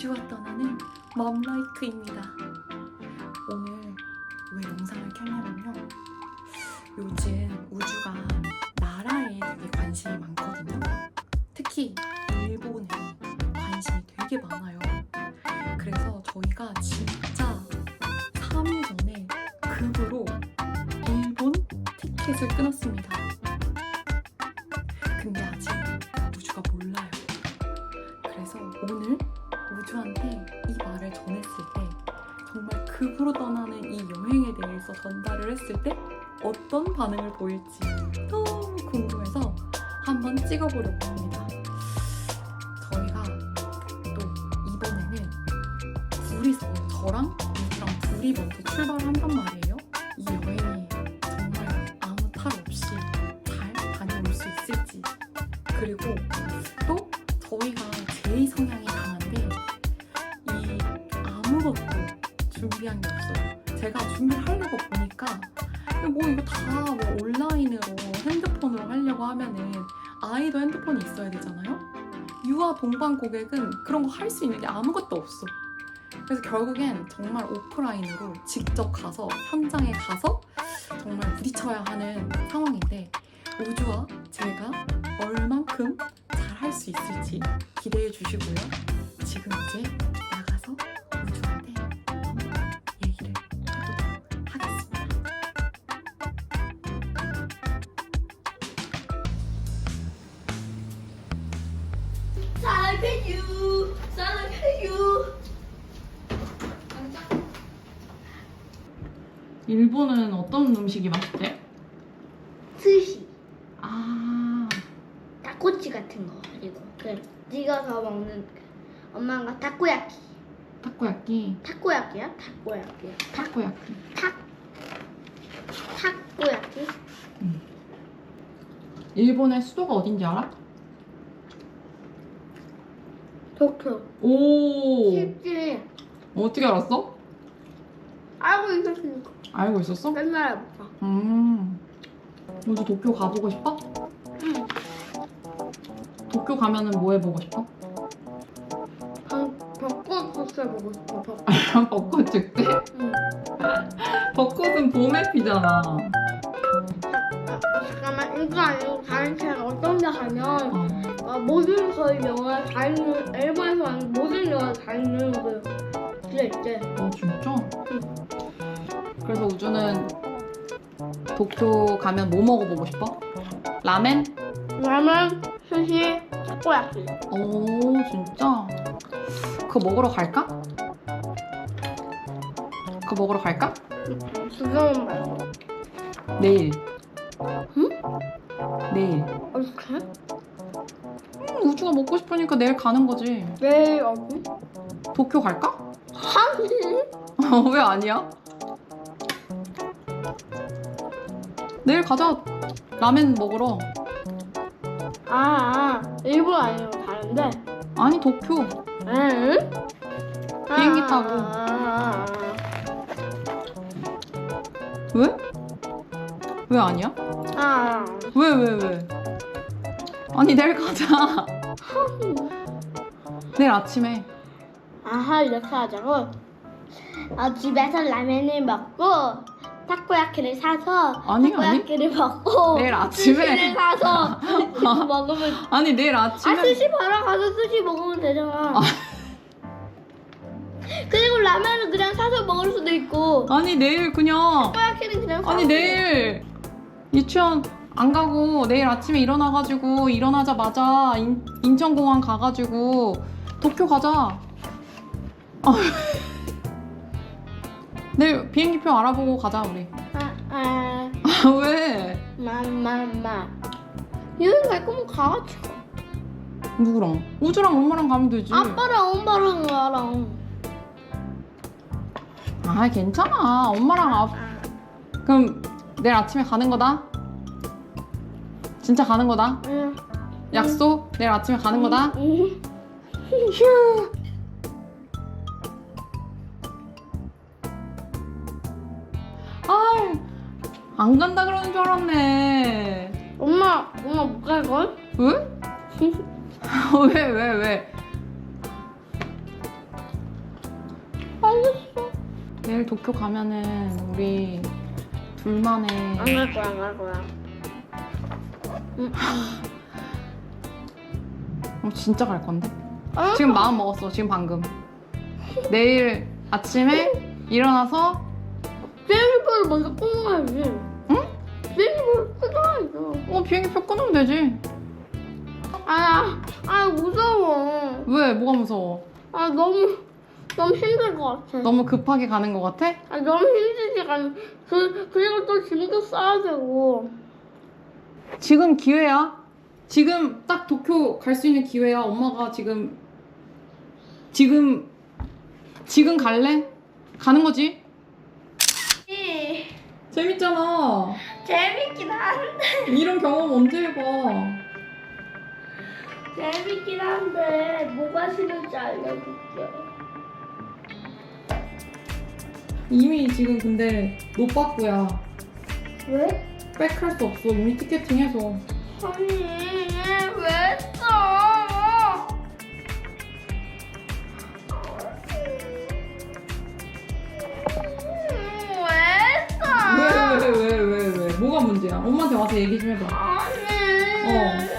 우주와 떠나는 맘라이크입니다. 오늘 왜 영상을 켰냐면요. 요즘 우주가 나라에 되게 관심이 많거든요. 특히 일본에 관심이 되게 많아요. 급으로 떠나는 이 여행에 대해서 전달을 했을 때 어떤 반응을 보일지 너무 궁금해서 한번 찍어보려고 합니다. 저희가 또 이번에는 둘이서 저랑 우주랑 둘이 먼저 출발한단 말이에요. 이 여행이 정말 아무 탈 없이 잘 다녀올 수 있을지 그리고 준비를 하려고 보니까 뭐 이거 다 뭐 온라인으로 핸드폰으로 하려고 하면은 아이도 핸드폰이 있어야 되잖아요. 유아 동반 고객은 그런 거 할 수 있는 게 아무것도 없어. 그래서 결국엔 정말 오프라인으로 직접 가서 현장에 가서 정말 부딪혀야 하는 상황인데 우주와 제가 얼만큼 잘 할 수 있을지 기대해 주시고요. 지금 이제 사랑해요. 사랑해요. 일본은 어떤 음식이 맛있대? 스시, 아, 닭꼬치 같은 거 그리고 그 찍어서 먹는 엄마가 타코야키. 타코야끼, 타코야키야? 타코야키야. 타코야끼. 탁 타코야키? 일본의 수도가 어딘지 알아? 도쿄. 오, 쉽지. 어떻게 알았어? 알고 있었으니까 알고 있었어? 맨날 해봐. 음, 우주 도쿄 가보고 싶어? 응. 도쿄 가면은 뭐 해보고 싶어? 방 벚꽃 소스 먹고 싶어. 벚꽃. 벚꽃 축제? 응. 벚꽃은 봄에 피잖아. 잠깐만 이거 아니고 다른 채는 어떤 데 가면 어. 어, 모든 거의 영화 다 있는 일본에서 하는 모든 영화 다 있는 그 그게 있대. 어 진짜? 응. 그래서 우주는 도쿄 가면 뭐 먹어보고 싶어? 라멘? 라면, 스시, 타코야키. 오 진짜? 그거 먹으러 갈까? 그거 먹으러 갈까? 지금은 말고. 내일. 응? 내일. 어떻게? 음, 우주가 먹고 싶으니까 내일 가는 거지. 내일 어디? 도쿄 갈까? 하긴. 왜 아니야? 내일 가자. 라멘 먹으러. 아, 아, 일본 아니고 다른데? 아니 도쿄. 응? 비행기 아, 타고. 아, 아, 왜? 왜 아니야? 아. 아. 왜 왜 왜, 아니 내일 가자. 내일 아침에. 아하 이렇게 하자고 어, 집에서 라면을 먹고 타코야키를 사서 아니, 아니. 타코야키를 먹고 내일 아침에. 스시를 사서 먹으면 아니 내일 아 아침에. 스시 바로 가서 스시 먹으면 되잖아 아. 그리고 라면을 그냥 사서 먹을 수도 있고 아니 내일 그냥. 타코야키는 그냥 아니 사서 내일 유치원 안 가고 내일 아침에 일어나가지고 일어나자마자 인, 인천공항 가가지고 도쿄 가자. 아. 내일 비행기표 알아보고 가자 우리. 아, 아, 아 왜? 마 마 마 여행 갈 거면 가가지 누구랑? 우주랑 엄마랑 가면 되지. 아빠랑 엄마랑 나랑 아 괜찮아. 엄마랑 아 그럼 내일 아침에 가는 거다. 진짜 가는 거다. 응. 약속. 내일 아침에 가는 거다. 응. 휴. 아, 안 간다 그러는 줄 알았네. 엄마 엄마 못 갈걸? 왜? 왜, 왜, 왜? 내일 도쿄 가면은 우리 둘만의 안 갈 거야, 안 갈 거야. 응. 어, 진짜 갈 건데? 어? 지금 마음 먹었어 지금 방금 내일 아침에 일어나서 비행기표를 먼저 끊어야지. 응? 비행기표를 끊어야죠. 어 비행기표 끊으면 되지 아, 아 무서워. 왜 뭐가 무서워 아 너무 너무 힘들 것 같아. 너무 급하게 가는 것 같아? 아 너무 힘들지 간. 그 그리고 또 짐도 싸야 되고. 지금 기회야 지금 딱 도쿄 갈 수 있는 기회야 엄마가 지금 지금 지금 갈래? 가는 거지? 재밌잖아 재밌긴 한데 이런 경험 언제 해봐 재밌긴 한데 뭐가 싫은지 알려줄게. 이미 지금 근데 노빠꾸야 왜? 백할 수 없어 이미 티켓팅해서 아니 왜 써? 왜 써? 왜왜 왜 왜 왜 뭐가 문제야 엄마한테 와서 얘기 좀 해봐 아니. 어.